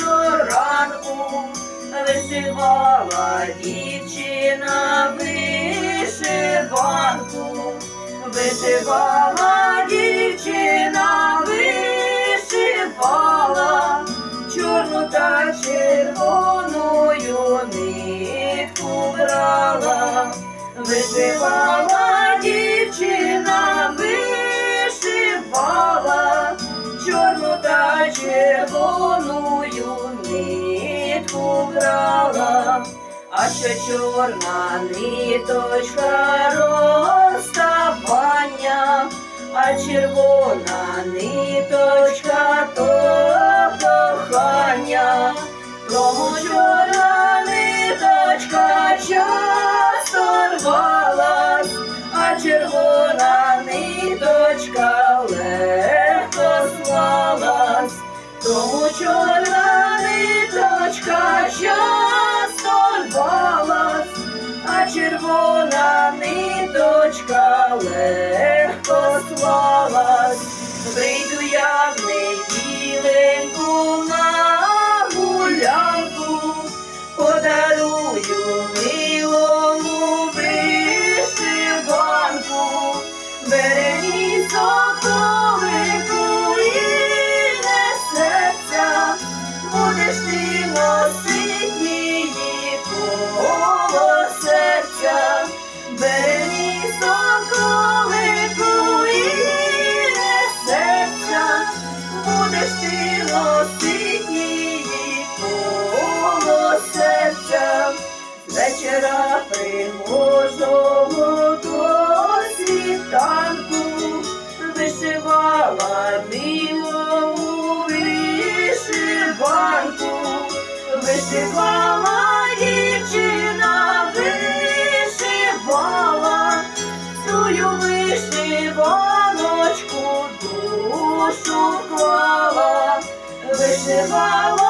вечора ранку вишивала дівчина вишиванку, вишивала дівчина вишивала чорну та червоною нитку брала, вишивала чорну червоною нитку брала, а ще чорна ниточка розставання, а червона червона ниточка легко слалась. Прийду я в неділеньку вишивала дівчина, вишивала свою вишиваночку душу клала, вишивала